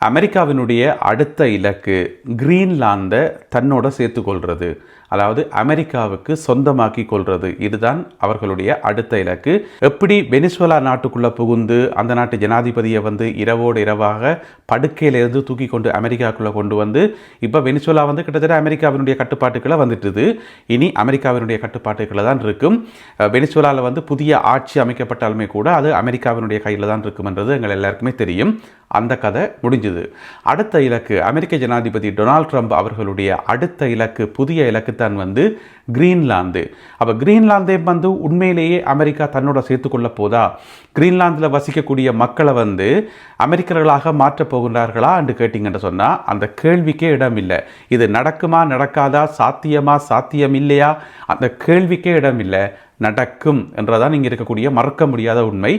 அமெரிக்காவினுடைய அடுத்த இலக்கு கிரீன்லாந்தை தன்னோட சேர்த்துக்கொள்கிறது அதாவது அமெரிக்காவுக்கு சொந்தமாக்கி கொள்வது இதுதான் அவர்களுடைய அடுத்த இலக்கு. எப்படி வெனிசுவலா நாட்டுக்குள்ள புகுந்து அந்த நாட்டு ஜனாதிபதியை வந்து இரவோடு இரவாக படுக்கையிலிருந்து தூக்கி கொண்டு அமெரிக்காக்குள்ள கொண்டு வந்து இப்போ வெனிசுவலா வந்து கிட்டத்தட்ட அமெரிக்காவினுடைய கட்டுப்பாட்டுக்களை வந்துட்டுது. இனி அமெரிக்காவினுடைய கட்டுப்பாட்டுக்களை தான் இருக்கும். வெனிசுவலாவில் வந்து புதிய ஆட்சி அமைக்கப்பட்டாலுமே கூட அது அமெரிக்காவினுடைய கையில் தான் இருக்கும்ன்றது எங்கள் எல்லாருக்குமே தெரியும். அந்த கதை முடிஞ்சுது. அடுத்த இலக்கு அமெரிக்க ஜனாதிபதி டொனால்ட் ட்ரம்ப் அவர்களுடைய அடுத்த இலக்கு புதிய இலக்கு தான் வந்து கிரீன்லாந்து. அப்போ கிரீன்லாந்தே வந்து உண்மையிலேயே அமெரிக்கா தன்னோட சேர்த்துக்கொள்ள போதா? கிரீன்லாந்தில் வசிக்கக்கூடிய மக்களை வந்து அமெரிக்கர்களாக மாற்றப் போகின்றார்களா என்று கேட்டிங்கன்னு சொன்னால் அந்த கேள்விக்கே இடம் இல்லை. இது நடக்குமா நடக்காதா சாத்தியமா சாத்தியம் இல்லையா அந்த கேள்விக்கே இடம் இல்லை. நடக்கும் என்றதான் இங்கே இருக்கக்கூடிய மறக்க முடியாத உண்மை.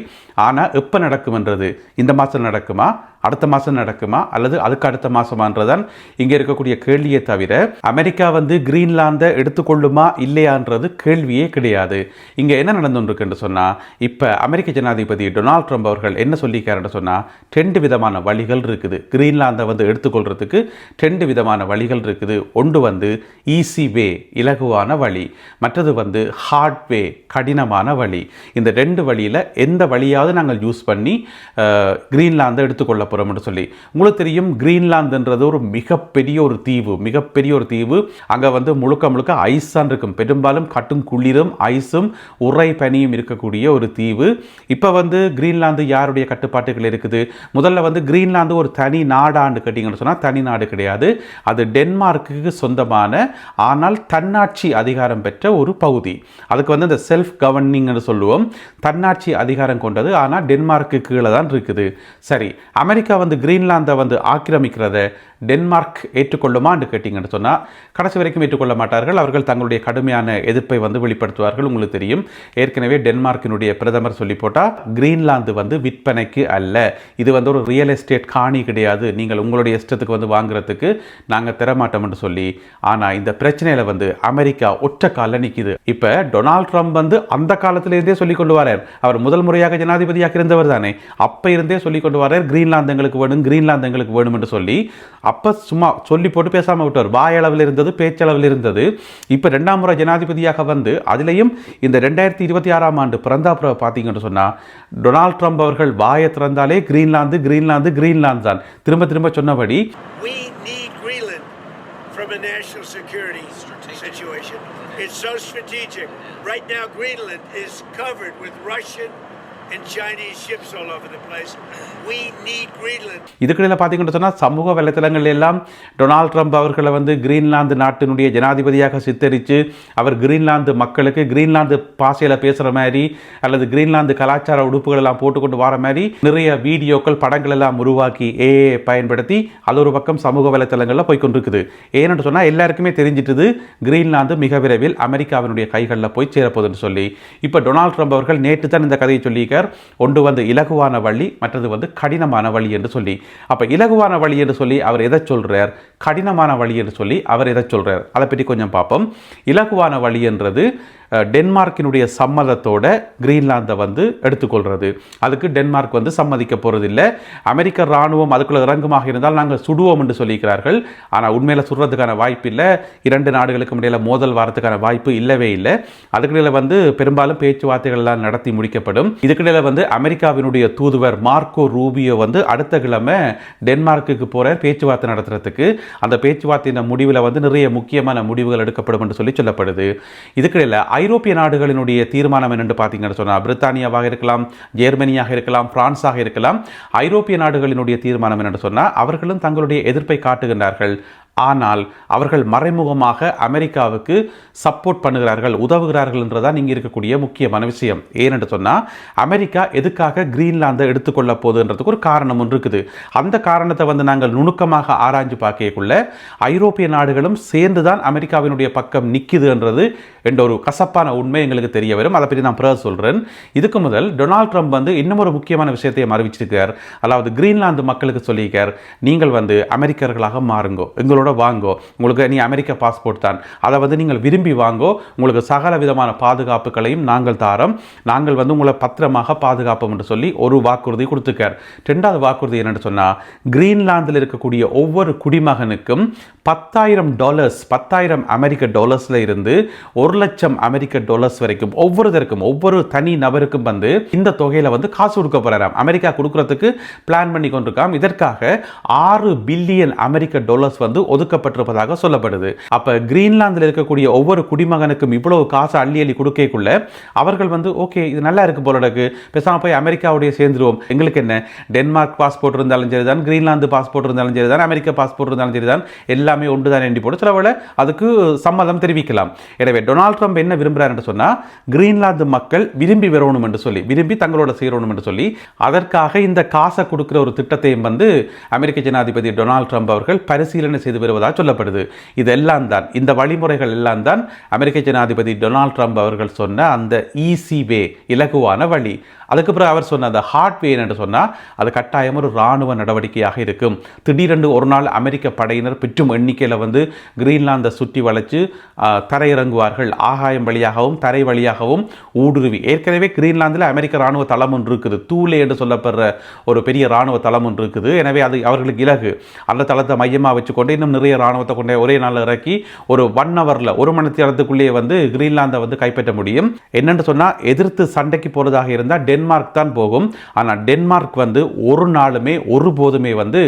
ஆனால் எப்போ நடக்கும்ன்றது? இந்த மாதம் நடக்குமா? அடுத்த மாதம் நடக்குமா? அல்லது அதுக்கு அடுத்த மாதமான்றதான் இங்கே இருக்கக்கூடிய கேள்வியே தவிர அமெரிக்கா வந்து கிரீன்லாந்தை எடுத்துக்கொள்ளுமா இல்லையான்றது கேள்வியே கிடையாது. இங்கே என்ன நடந்துருக்குன்னு சொன்னால் இப்போ அமெரிக்க ஜனாதிபதி டொனால்ட் ட்ரம்ப் அவர்கள் என்ன சொல்லியிருக்காருன்னு சொன்னால் ரெண்டு விதமான வழிகள் இருக்குது. கிரீன்லாந்தை வந்து எடுத்துக்கொள்றதுக்கு ரெண்டு விதமான வழிகள் இருக்குது. ஒன்று வந்து ஈஸி வே இலகுவான வழி. மற்றது வந்து ஹார்ட் வே கடினமான வழி. இந்த ரெண்டு வழியில் எந்த வழியாவது நாங்கள் யூஸ் பண்ணி கிரீன்லாந்தை எடுத்துக்கொள்ள போகிறோம்னு சொல்லி. உங்களுக்கு தெரியும் கிரீன்லாந்துன்றது ஒரு மிகப்பெரிய ஒரு தீவு மிகப்பெரிய ஒரு தீவு. அங்கே வந்து முழுக்க முழுக்க ஐஸ் தான் இருக்கும். பெரும்பாலும் கட்டும் குளிரும் ஐஸும் உரை பனியும் இருக்கக்கூடிய ஒரு தீவு. இப்போ வந்து கிரீன்லாந்து யாருடைய கட்டுப்பாட்டுகள் இருக்குது? முதல்ல வந்து கிரீன்லாந்து ஒரு தனி நாடாண்டு கேட்டிங்கன்னு சொன்னால் தனி நாடு கிடையாது. அது டென்மார்க்குக்கு சொந்தமான ஆனால் தன்னாட்சி அதிகாரம் பெற்ற ஒரு பகுதி. அதுக்கு வந்து இந்த செல்ஃப் கவர்னிங்னு சொல்லுவோம். தன்னாட்சி அதிகாரம் கொண்டது. ஆனால் டென்மார்க்கு கீழே தான் இருக்குது. சரி அமெரிக்கா வந்து கிரீன்லாந்தை வந்து ஆக்கிரமிக்கிறத டென்மார்க் ஏற்றுக்கொள்ளுமா என்று கேட்டிங்கன்னு சொன்னால் கடைசி வரைக்கும் ஏற்றுக்கொள்ள மாட்டார்கள். அவர்கள் தங்களுடைய கடுமையான எதிர்ப்பை வந்து வெளிப்படுத்துவார்கள் உங்களுக்கு தெரியும். ஏற்கனவே டென்மார்க்கினுடைய பிரதமர் சொல்லி போட்டால் கிரீன்லாந்து வந்து விற்பனைக்கு அல்ல. இது வந்து ஒரு ரியல் எஸ்டேட் காணி கிடையாது. நீங்கள் உங்களுடைய இஷ்டத்துக்கு வந்து வாங்குறதுக்கு நாங்கள் தரமாட்டோம்னு சொல்லி ஆனால் இந்த பிரச்சனையில் வந்து அமெரிக்கா ஒற்ற காலில் நிற்கிது இப்போ டொனால்ட் ட்ரம்ப் வந்து அந்த காலத்திலேருந்தே சொல்லிக் கொண்டு வரார். அவர் முதல் முறையாக ஜனாதிபதியாக இருந்தவர் தானே. அப்போ இருந்தே சொல்லிக் கொண்டு வரார் கிரீன்லாந்து எங்களுக்கு வேணும் கிரீன்லாந்து எங்களுக்கு வேணும் என்று சொல்லி அப்போ சும்மா சொல்லி போட்டு பேசாமல் விட்டார் வாயளவில் இருந்தது பேச்சளவில் இருந்தது இப்போ ரெண்டாம் முறை ஜனாதிபதியாக வந்து அதிலையும் இந்த ரெண்டாயிரத்தி இருபத்தி ஆறாம் ஆண்டு பிறந்தா பிறகு பார்த்தீங்கன்னு சொன்னால் டொனால்ட் ட்ரம்ப் அவர்கள் வாயை திறந்தாலே கிரீன்லாந்து கிரீன்லாந்து கிரீன்லாந்து தான் திரும்ப திரும்ப சொன்னபடி from a national security situation. It's so strategic. Right now, Greenland is covered with Russian இதுக்கிடையில் பார்த்தீங்கன்னு சொன்னால் சமூக வலைத்தளங்கள் எல்லாம் டொனால்ட் ட்ரம்ப் அவர்களை வந்து கிரீன்லாந்து நாட்டினுடைய ஜனாதிபதியாக சித்தரித்து அவர் கிரீன்லாந்து மக்களுக்கு கிரீன்லாந்து பாசையில் பேசுகிற மாதிரி அல்லது கிரீன்லாந்து கலாச்சார உடுப்புகள் எல்லாம் போட்டுக்கொண்டு வர மாதிரி நிறைய வீடியோக்கள் படங்கள் எல்லாம் உருவாக்கி ஏ பயன்படுத்தி அது ஒரு பக்கம் சமூக வலைத்தளங்களில் போய்கொண்டிருக்குது ஏன்னு சொன்னால் எல்லாருக்குமே தெரிஞ்சிட்டது கிரீன்லாந்து மிக விரைவில் அமெரிக்காவினுடைய கைகளில் போய் சேரப்போகுதுன்னு சொல்லி. இப்போ டொனால்ட் ட்ரம்ப் அவர்கள் நேற்று தான் இந்த கதையை பெயர் ஒன்று வந்து இலகுவான வழி மற்றது வந்து கடினமான வழி என்று சொல்லி. அப்போ இலகுவான வழி என்று சொல்லி அவர் எதை சொல்றார்? கடினமான வழி என்று சொல்லி அவர் எதை சொல்றார்? அதை பற்றி கொஞ்சம் பார்ப்போம். இலகுவான வழி என்றது டென்மார்க்கினுடைய சம்மதத்தோட கிரீன்லாந்தை வந்து எடுத்துக்கொள்கிறது அதுக்கு டென்மார்க் வந்து சம்மதிக்க போறதில்லை. அமெரிக்க ராணுவம் அதுக்குள்ள இறங்குமாக இருந்தால் நாங்கள் சுடுவோம் என்று சொல்லியிருக்கிறார்கள் ஆனால் உண்மையில் சுடுறதுக்கான வாய்ப்பு இல்லை. இரண்டு நாடுகளுக்கும் இடையில மோதல் வரதுக்கான வாய்ப்பு இல்லவே இல்லை. அதுக்கிடையில் வந்து பெரும்பாலும் பேச்சுவார்த்தைகள் எல்லாம் நடத்தி முடிக்கப்படும். இதுக்கிடையில் வந்து அமெரிக்காவினுடைய தூதுவர் மார்க்கோ ரூபியோ வந்து அடுத்த கிழமை டென்மார்க்குக்கு போகிற பேச்சுவார்த்தை நடத்துறதுக்கு. அந்த பேச்சுவார்த்தையின் முடிவில் வந்து நிறைய முக்கியமான முடிவுகள் எடுக்கப்படும் என்று சொல்லி சொல்லப்படுது. இதுக்கிடையில் ஐரோப்பிய நாடுகளினுடைய தீர்மானம் என்னென்று பார்த்தீங்கன்னு சொன்னால் பிரித்தானியாவாக இருக்கலாம் ஜெர்மனியாக இருக்கலாம் பிரான்ஸாக இருக்கலாம் ஐரோப்பிய நாடுகளினுடைய தீர்மானம் என்னென்று சொன்னால் அவர்களும் தங்களுடைய எதிர்ப்பை காட்டுகின்றார்கள். ஆனால் அவர்கள் மறைமுகமாக அமெரிக்காவுக்கு சப்போர்ட் பண்ணுகிறார்கள் உதவுகிறார்கள் என்றதான் இங்கே இருக்கக்கூடிய முக்கியமான விஷயம். ஏனென்று சொன்னால் அமெரிக்கா எதுக்காக கிரீன்லாந்தை எடுத்துக்கொள்ள போகுதுன்றதுக்கு ஒரு காரணம் ஒன்று இருக்குது. அந்த காரணத்தை வந்து நாங்கள் நுணுக்கமாக ஆராய்ஞ்சு பார்க்கக்குள்ள ஐரோப்பிய நாடுகளும் சேர்ந்து தான் அமெரிக்காவினுடைய பக்கம் நிற்குதுன்றது என்ற ஒரு கசப்பான உண்மை எங்களுக்கு தெரிய வரும். அதை பற்றி நான் பிறகு சொல்கிறேன் இதுக்கு முதல் டொனால்ட் ட்ரம்ப் வந்து இன்னும் ஒரு முக்கியமான விஷயத்தையும் அறிவிச்சிருக்கார். அதாவது கிரீன்லாந்து மக்களுக்கு சொல்லியிருக்கார் நீங்கள் வந்து அமெரிக்கர்களாக மாறுங்கோ எங்களோட பாஸ்போர்ட்டோட வாங்கோ. உங்களுக்கு நீ அமெரிக்க பாஸ்போர்ட் தான். அதை வந்து நீங்கள் விரும்பி வாங்கோ. உங்களுக்கு சகல விதமான பாதுகாப்புகளையும் நாங்கள் தாரோம். நாங்கள் வந்து உங்களை பத்திரமாக பாதுகாப்போம் என்று சொல்லி ஒரு வாக்குறுதி கொடுத்துக்கார் ரெண்டாவது வாக்குறுதி என்னென்னு சொன்னால் கிரீன்லாந்தில் இருக்கக்கூடிய ஒவ்வொரு குடிமகனுக்கும் பத்தாயிரம் டாலர்ஸ் பத்தாயிரம் அமெரிக்க டாலர்ஸ்ல இருந்து ஒரு லட்சம் அமெரிக்க டாலர்ஸ் வரைக்கும் ஒவ்வொருதற்கும் ஒவ்வொரு தனி நபருக்கும் வந்து இந்த தொகையில் வந்து காசு கொடுக்க போகிறாராம் அமெரிக்கா கொடுக்கறதுக்கு பிளான் பண்ணி கொண்டிருக்காம். இதற்காக ஆறு பில்லியன் அமெரிக்க டாலர்ஸ் வந்து ஒதுக்கப்பட்டிருப்பதாக சொல்லப்படுது. அப்ப கிரீன்லாந்தில் இருக்கக்கூடிய ஒவ்வொரு குடிமகனுக்கும் இவ்வளவு காசு அள்ளி அள்ளி கொடுக்கக்குள்ள அவர்கள் வந்து ஓகே இது நல்லா இருக்கு போல இருக்கு. பேசாம போய் அமெரிக்காவுடைய சேர்ந்துருவோம். எங்களுக்கு என்ன? டென்மார்க் பாஸ்போர்ட் இருந்தாலும் சரி தான் கிரீன்லாந்து பாஸ்போர்ட் இருந்தாலும் சரிதான் அமெரிக்க பாஸ்போர்ட் இருந்தாலும் சரிதான். எல்லாமே ஒன்று தான் எண்டி போட்டு சிலவேளை அதுக்கு சம்மதம் தெரிவிக்கலாம். எனவே டொனால்ட் ட்ரம்ப் என்ன விரும்புகிறார் என்று சொன்னால் கிரீன்லாந்து மக்கள் விரும்பி வரணும் என்று சொல்லி விரும்பி தங்களோட சேரணும் என்று சொல்லி அதற்காக இந்த காசை கொடுக்குற ஒரு திட்டத்தையும் வந்து அமெரிக்க ஜனாதிபதி டொனால்ட் ட்ரம்ப் அவர்கள் பரிசீலனை செய்து வருவதாக சொல்லப்படுது. இதெல்லாம் தான் இந்த வழிமுறைகள் எல்லாம் தான் அமெரிக்க ஜனாதிபதி டொனால்ட் ட்ரம்ப் அவர்கள் சொன்ன அந்த ஈஸி வே இலகுவான வழி. அதுக்கு பிறகு அவர் சொன்ன அந்த ஹார்ட் வே என்று சொன்னால் அது கட்டாயம் ஒரு இராணுவ நடவடிக்கையாக இருக்கும். திடீரென்று ஒரு நாள் அமெரிக்க படையினர் பெற்றும் எண்ணிக்கையில் வந்து கிரீன்லாந்தை சுற்றி வளைச்சு தரையிறங்குவார்கள். ஆகாயம் வழியாகவும் தரை வழியாகவும் ஊடுருவி. ஏற்கனவே கிரீன்லாந்தில் அமெரிக்க இராணுவ தளம் ஒன்று இருக்குது. தூலே என்று சொல்லப்படுற ஒரு பெரிய இராணுவ தளம் ஒன்று இருக்குது. எனவே அது அவர்களுக்கு இலகு. அந்த தளத்தை மையமாக வச்சுக்கொண்டு இன்னும் நிறைய ராணுவத்தை கொண்டே ஒரே நாள் இறக்கி ஒரு ஒன் ஹவரில் ஒரு மணி நேரத்துக்குள்ளேயே வந்து கிரீன்லாந்தை வந்து கைப்பற்ற முடியும். என்னென்னு சொன்னால் எதிர்த்து சண்டைக்கு போகிறதாக இருந்தால் டென்மார்க் தான் போகும். ஆனால் டென்மார்க் வந்து ஒரு நாளுமே ஒருபோதுமே வந்து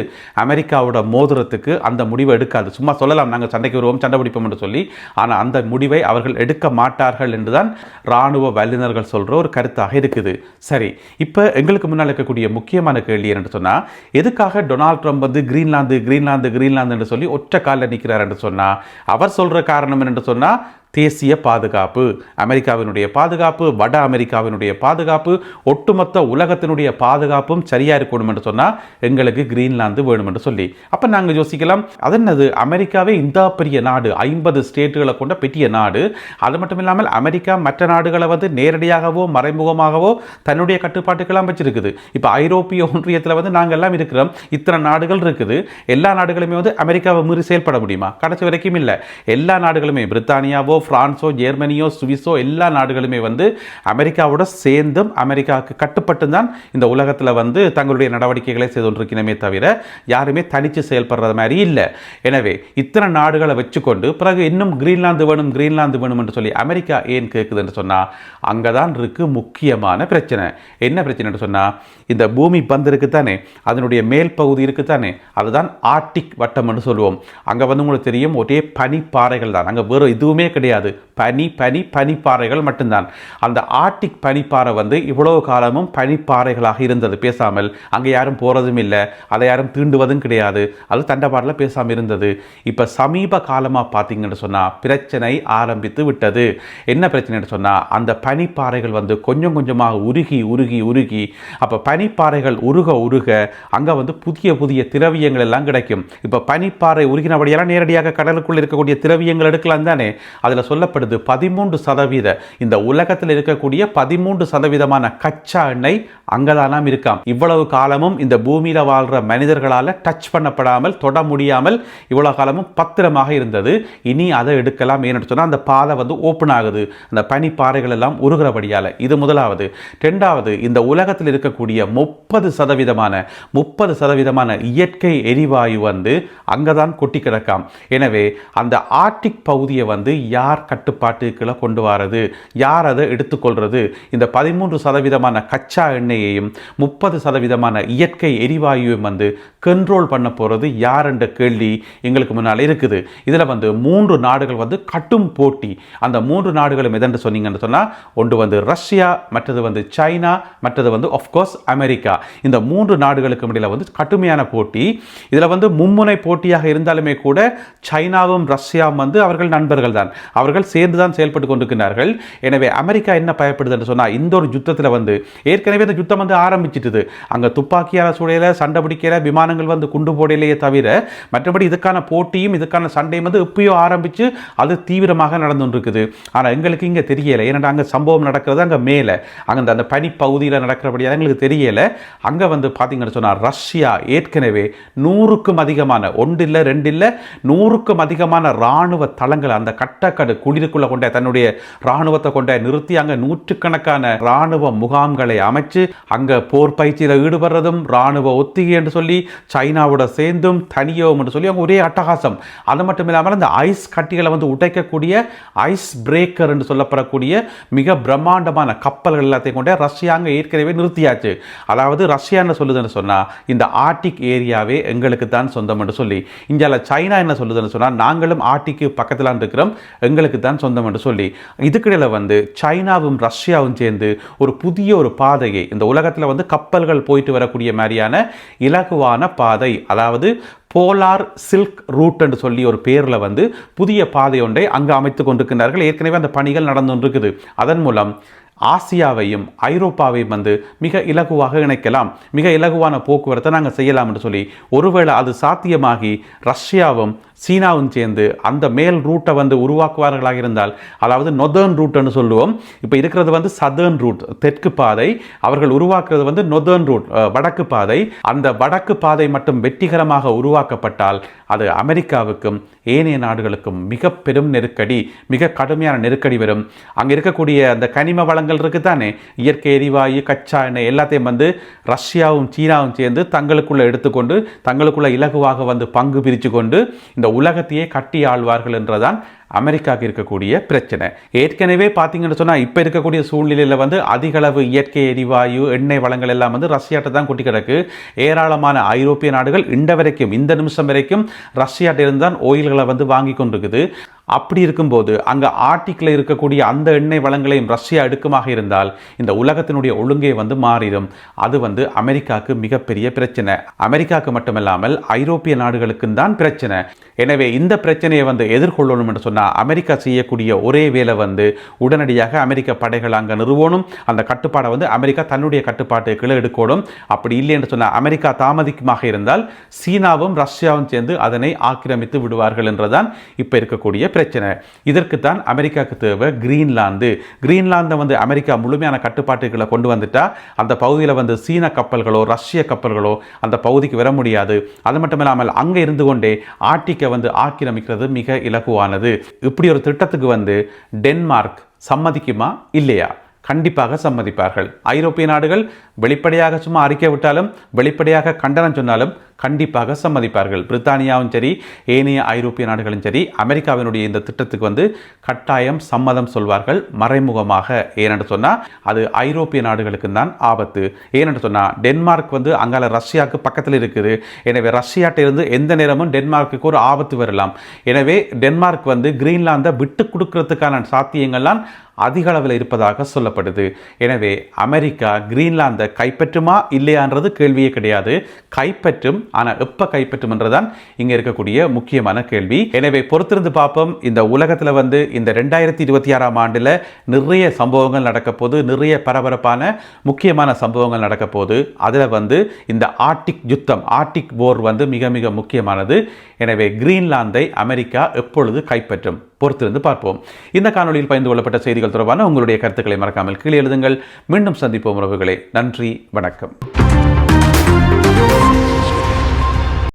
அமெரிக்காவோட மோதிரத்துக்கு அந்த முடிவை எடுக்காது. சும்மா சொல்லலாம் நாங்கள் சண்டைக்கு வருவோம் சண்டை பிடிப்போம் என்று சொல்லி. ஆனால் அந்த முடிவை அவர்கள் எடுக்க மாட்டார்கள் என்றுதான் இராணுவ வல்லுநர்கள் சொல்கிற ஒரு கருத்தாக இருக்குது. சரி இப்போ எங்களுக்கு முன்னால் இருக்கக்கூடிய முக்கியமான கேள்வி என்று சொன்னால் எதுக்காக டொனால்ட் ட்ரம்ப் வந்து கிரீன்லாந்து கிரீன்லாந்து கிரீன்லாந்து என்று சொல்லி ஒற்றை காலில் நிற்கிறார் என்று சொன்னால் அவர் சொல்கிற காரணம் என்னென்று சொன்னால் தேசிய பாதுகாப்பு. அமெரிக்காவினுடைய பாதுகாப்பு வட அமெரிக்காவினுடைய பாதுகாப்பு ஒட்டுமொத்த உலகத்தினுடைய பாதுகாப்பும் சரியா இருக்கணும் என்று சொன்னால் எங்களுக்கு கிரீன்லாந்து வேணும் என்று சொல்லி. அப்போ நாங்கள் யோசிக்கலாம் அதென்னது அமெரிக்காவே இந்த பெரிய நாடு ஐம்பது ஸ்டேட்டுகளை கொண்ட பெரிய நாடு. அது மட்டும் இல்லாமல் அமெரிக்கா மற்ற நாடுகளை வந்து நேரடியாகவோ மறைமுகமாகவோ தன்னுடைய கட்டுப்பாட்டுக்கெல்லாம் வச்சிருக்குது இப்போ ஐரோப்பிய ஒன்றியத்தில் வந்து நாங்கள் எல்லாம் இருக்கிறோம் இத்தனை நாடுகள் இருக்குது. எல்லா நாடுகளுமே வந்து அமெரிக்காவை மீறி செயல்பட முடியுமா? கடைசி வரைக்கும் இல்லை. எல்லா நாடுகளுமே பிரித்தானியாவோ ஃப்ரான்ஸோ ஜெர்மனியோ சுவிஸோ எல்லா நாடுகளுமே வந்து அமெரிக்காவோட சேர்ந்தும் அமெரிக்காவுக்கு கட்டுப்பட்டு தான் இந்த உலகத்தில் வந்து தங்களுடைய நடவடிக்கைகளை செய்து கொண்டிருக்கணுமே தவிர யாருமே தனித்து செயல்படுறது மாதிரி இல்லை. எனவே இத்தனை நாடுகளை வச்சுக்கொண்டு பிறகு இன்னும் கிரீன்லாந்து வேணும் கிரீன்லாந்து வேணும் என்று சொல்லி அமெரிக்கா ஏன் கேட்குதுன்னு சொன்னால் அங்கே தான் இருக்கு முக்கியமான பிரச்சனை. என்ன பிரச்சனைன்னு சொன்னால் இந்த பூமி பந்து இருக்கு தானே அதனுடைய மேல் பகுதி இருக்கு தானே அதுதான் ஆர்டிக் வட்டம் என்று சொல்லுவோம் அங்கே வந்து உங்களுக்கு தெரியும் ஒரே பனிப்பாறைகள் தான். அங்கே வேறு எதுவுமே கிடையாது. கிடையாது. பனி பனி பனிப்பாறைகள் மட்டும்தான். அந்த ஆர்டிக் பனிப்பாறை வந்து இவ்வளவு காலமும் பனிப்பாறைகளாக இருந்தது. பேசாமல் அங்கே யாரும் போகிறதும் இல்லை. அதை யாரும் தீண்டுவதும் கிடையாது. அது தண்டபாடில் பேசாமல் இருந்தது. இப்போ சமீப காலமாக பார்த்தீங்கன்னு சொன்னால் பிரச்சனை ஆரம்பித்து விட்டது. என்ன பிரச்சனைன்னு சொன்னால் அந்த பனிப்பாறைகள் வந்து கொஞ்சம் கொஞ்சமாக உருகி உருகி உருகி அப்போ பனிப்பாறைகள் உருக உருக அங்கே வந்து புதிய புதிய திரவியங்கள் எல்லாம் கிடைக்கும். இப்போ பனிப்பாறை உருகினபடியெல்லாம் நேரடியாக கடலுக்குள் இருக்கக்கூடிய திரவியங்கள் எடுக்கலாம் தானே. அதில் சொல்லப்படுது பதிமூன்று சதவீத. இந்த உலகத்தில் இருக்கக்கூடிய பதிமூன்று சதவீதமான கச்சா எண்ணெய் அங்கதானாம் இருக்காம். இவ்வளவு காலமும் இந்த பூமியில வாழ்ற மனிதர்களால் டச் பண்ணப்படாமல் தொட முடியாமல் இவ்வளவு காலமும் பத்திரமாக இருந்தது. இனி அதை எடுக்கலாம் ஏன்னு சொன்னால் அந்த பாதை வந்து ஓப்பன் ஆகுது. அந்த பனிப்பாறைகள் எல்லாம் உருகிறபடியால். இது முதலாவது. ரெண்டாவது இந்த உலகத்தில் இருக்கக்கூடிய முப்பது சதவீதமான முப்பது சதவீதமான இயற்கை எரிவாயு வந்து அங்கதான் கொட்டி கிடக்காம். எனவே அந்த ஆர்டிக் பகுதியை வந்து யார் கட்டுப்பாட்டுக்குள்ள கொண்டு வரது? யார் அதை எடுத்துக்கொள்வது இந்த பதிமூன்று சதவீதமான கச்சா எண்ணெயையும் முப்பது சதவீதமான இயற்கை எரிவாயுவையும் வந்து கண்ட்ரோல் பண்ண போகிறது யார் என்ற கேள்வி எங்களுக்கு முன்னால் இருக்குது. இதில் வந்து மூன்று நாடுகள் வந்து கட்டும் போட்டி. அந்த மூன்று நாடுகளும் எதென்று சொன்னீங்கன்னு சொன்னால் ஒன்று வந்து ரஷ்யா மற்றது வந்து சைனா மற்றது வந்து ஆஃப்கோர்ஸ் அமெரிக்கா. இந்த மூன்று நாடுகளுக்கு இடையில் வந்து கடுமையான போட்டி. இதில் வந்து மும்முனை போட்டியாக இருந்தாலுமே கூட சைனாவும் ரஷ்யாவும் வந்து அவர்கள் நண்பர்கள் தான் அவர்கள் சேர்ந்து தான் செயல்பட்டு கொண்டிருக்கிறார்கள். எனவே அமெரிக்கா என்ன பயப்படுது என்று சொன்னால் இந்த ஒரு யுத்தத்தில் வந்து ஏற்கனவே இந்த யுத்தம் வந்து ஆரம்பிச்சிட்டுது. அங்கே துப்பாக்கியால் சூழல சண்டை பிடிக்கிற விமானங்கள் வந்து குண்டு போடலையே தவிர மற்றபடி இதுக்கான போட்டியும் இதுக்கான சண்டையும் வந்து எப்பயோ ஆரம்பித்து அது தீவிரமாக நடந்து இருக்குது ஆனால் எங்களுக்கு இங்கே தெரியலை. ஏன்னா அங்கே சம்பவம் நடக்கிறது அங்கே மேலே. அங்கே அந்த பனி பகுதியில் நடக்கிறபடியாக எங்களுக்கு தெரியலை. அங்கே வந்து பார்த்தீங்கன்னு சொன்னால் ரஷ்யா ஏற்கனவே நூறுக்கும் அதிகமான ஒன்று இல்லை ரெண்டு இல்லை நூறுக்கும் அதிகமான இராணுவ தளங்கள் அந்த கட்டக்கடு குளிருக்குள்ளே கொண்ட தன்னுடைய இராணுவத்தை கொண்ட நிறுத்தி அங்கே நூற்றுக்கணக்கான இராணுவ முகாம்களை அமைச்சு அங்கே போர் பயிற்சியில் ஈடுபடுறதும் இராணுவ ஒத்திகை என்று சொல்லி சைனாவோட சேர்ந்தும் தனியோம் என்று சொல்லி அவங்க ஒரே அட்டகாசம். அது மட்டும் இல்லாமல் அந்த ஐஸ் கட்டிகளை வந்து உடைக்கக்கூடிய ஐஸ் பிரேக்கர் என்று சொல்லப்படக்கூடிய மிக பிரம்மாண்டமான கப்பல்கள் எல்லாத்தையும் கொண்ட ரஷ்யா அங்கே ஏற்கனவே நிறுத்தியாச்சு. அதாவது ரஷ்யா என்ன சொல்லுதுன்னு சொன்னால் இந்த ஆர்டிக் ஏரியாவே எங்களுக்கு தான் சொந்தம் என்று சொல்லி. இந்தியாவில் சைனா என்ன சொல்லுதுன்னு சொன்னால் நாங்களும் ஆர்டிக்கு பக்கத்தில் இருக்கிறோம் எங்களுக்கு தான் சொந்தம் என்று சொல்லி இதுக்கிடையில் வந்து சைனாவும் ரஷ்யாவும் சேர்ந்து ஒரு புதிய ஒரு பாதையை இந்த உலகத்தில் வந்து கப்பல்கள் போயிட்டு வரக்கூடிய மாதிரியான இலகுவான பாதை அதாவது போலார் சில்க் ரூட் என்று சொல்லி ஒரு பேரில் வந்து புதிய பாதை ஒன்றை அங்கு அமைத்து கொண்டிருக்கிறார்கள் ஏற்கனவே அந்த பணிகள் நடந்து கொண்டிருக்குது அதன் மூலம் ஆசியாவையும் ஐரோப்பாவையும் வந்து மிக இலகுவாக இணைக்கலாம். மிக இலகுவான போக்குவரத்தை நாங்கள் செய்யலாம் என்று சொல்லி ஒருவேளை அது சாத்தியமாகி ரஷ்யாவும் சீனாவும் சேர்ந்து அந்த மேல் ரூட்டை வந்து உருவாக்குவார்களாக இருந்தால் அதாவது நொதர்ன் ரூட்னு சொல்லுவோம். இப்போ இருக்கிறது வந்து சதர்ன் ரூட் தெற்கு பாதை. அவர்கள் உருவாக்குறது வந்து நொதர்ன் ரூட் வடக்கு பாதை. அந்த வடக்கு பாதை மட்டும் வெற்றிகரமாக உருவாக்கப்பட்டால் அது அமெரிக்காவுக்கும் ஏனைய நாடுகளுக்கும் மிக பெரும் நெருக்கடி மிக கடுமையான நெருக்கடி வரும். அங்கே இருக்கக்கூடிய அந்த கனிம வளங்கள் இருக்குது தானே இயற்கை எரிவாயு கச்சா எண்ணெய் எல்லாத்தையும் வந்து ரஷ்யாவும் சீனாவும் சேர்ந்து தங்களுக்குள்ளே எடுத்துக்கொண்டு தங்களுக்குள்ள இலகுவாக வந்து பங்கு பிரித்து கொண்டு இந்த உலகத்தையே கட்டி ஆழ்வார்கள் என்றதான் அமெரிக்காவுக்கு இருக்கக்கூடிய பிரச்சனை. ஏற்கனவே பார்த்தீங்கன்னு சொன்னால் இப்போ இருக்கக்கூடிய சூழ்நிலையில் வந்து அதிகளவு இயற்கை எரிவாயு எண்ணெய் வளங்கள் எல்லாம் வந்து ரஷ்யாட்ட தான் குட்டி கிடக்கு. ஏராளமான ஐரோப்பிய நாடுகள் இந்த வரைக்கும் இந்த நிமிஷம் வரைக்கும் ரஷ்யாட்டிருந்து தான் ஓயில்களை வந்து வாங்கி கொண்டிருக்குது. அப்படி இருக்கும்போது அங்கே ஆர்டிக்கில் இருக்கக்கூடிய அந்த எண்ணெய் வளங்களையும் ரஷ்யா எடுக்குமாக இருந்தால் இந்த உலகத்தினுடைய ஒழுங்கே வந்து மாறிடும். அது வந்து அமெரிக்காவுக்கு மிகப்பெரிய பிரச்சனை. அமெரிக்காவுக்கு மட்டுமல்லாமல் ஐரோப்பிய நாடுகளுக்கும் தான் பிரச்சனை. எனவே இந்த பிரச்சனையை வந்து எதிர்கொள்ளணும் என்று சொன்னால் அமெரிக்கா செய்யக்கூடிய ஒரே வேலை வந்து உடனடியாக அமெரிக்க படைகள் அங்கே நிறுவணும். அந்த கட்டுப்பாடை வந்து அமெரிக்கா தன்னுடைய கட்டுப்பாட்டை கீழே எடுக்கணும். அப்படி இல்லை என்று சொன்னால் அமெரிக்கா தாமதிக்குமாக இருந்தால் சீனாவும் ரஷ்யாவும் சேர்ந்து அதனை ஆக்கிரமித்து விடுவார்கள் என்றுதான் இப்போ இருக்கக்கூடிய பிரச்சனை. இதற்கு தான் அமெரிக்காவுக்கு தேவை கிரீன்லாந்து. கிரீன்லாந்தை வந்து அமெரிக்கா முழுமையான கட்டுப்பாட்டுகளை கொண்டு வந்துட்டா அந்த பகுதியில் வந்து சீன கப்பல்களோ ரஷ்ய கப்பல்களோ அந்த பகுதிக்கு வர முடியாது. அது மட்டும் இல்லாமல் அங்கே இருந்து கொண்டே ஆர்டிக்கை வந்து ஆக்கிரமிக்கிறது மிக இலகுவானது. இப்படி ஒரு திட்டத்துக்கு வந்து டென்மார்க் சம்மதிக்குமா? இல்லையா? கண்டிப்பாக சம்மதிப்பார்கள். ஐரோப்பிய நாடுகள் வெளிப்படையாக சும்மா அறிக்கை விட்டாலும் வெளிப்படையாக கண்டனம் சொன்னாலும் கண்டிப்பாக சம்மதிப்பார்கள். பிரித்தானியாவும் சரி ஏனைய ஐரோப்பிய நாடுகளும் சரி அமெரிக்காவினுடைய இந்த திட்டத்துக்கு வந்து கட்டாயம் சம்மதம் சொல்வார்கள். மறைமுகமாக ஏனென்று சொன்னால் அது ஐரோப்பிய நாடுகளுக்கு தான் ஆபத்து. ஏனென்று சொன்னால் டென்மார்க் வந்து அங்கால ரஷ்யாவுக்கு பக்கத்தில் இருக்குது. எனவே ரஷ்யாட்ட இருந்து எந்த நேரமும் டென்மார்க்குக்கு ஒரு ஆபத்து வரலாம். எனவே டென்மார்க் வந்து கிரீன்லாந்தை விட்டு கொடுக்கறதுக்கான சாத்தியங்கள்லாம் அதிக அளவில் இருப்பதாக சொல்லப்படுது. எனவே அமெரிக்கா கிரீன்லாந்தை கைப்பற்றுமா இல்லையான்றது கேள்வியே கிடையாது. கைப்பற்றும் ஆனால் எப்போ கைப்பற்றும் என்றுதான் இங்கே இருக்கக்கூடிய முக்கியமான கேள்வி. எனவே பொறுத்திருந்து பார்ப்போம். இந்த உலகத்தில் வந்து இந்த ரெண்டாயிரத்தி இருபத்தி ஆறாம் ஆண்டில் நிறைய சம்பவங்கள் நடக்க போது நிறைய பரபரப்பான முக்கியமான சம்பவங்கள் நடக்க போது அதில் வந்து இந்த ஆர்டிக் யுத்தம் ஆர்டிக் போர் வந்து மிக மிக முக்கியமானது. எனவே கிரீன்லாந்தை அமெரிக்கா எப்பொழுது கைப்பற்றும்? பொறுத்திருந்து பார்ப்போம். இந்த காணொலியில் பயந்து கொள்ளப்பட்ட செய்திகள் தொடர்பான உங்களுடைய கருத்துக்களை மறக்காமல் கீழே எழுதுங்கள். மீண்டும் சந்திப்போம் உறவுகளே. நன்றி வணக்கம்.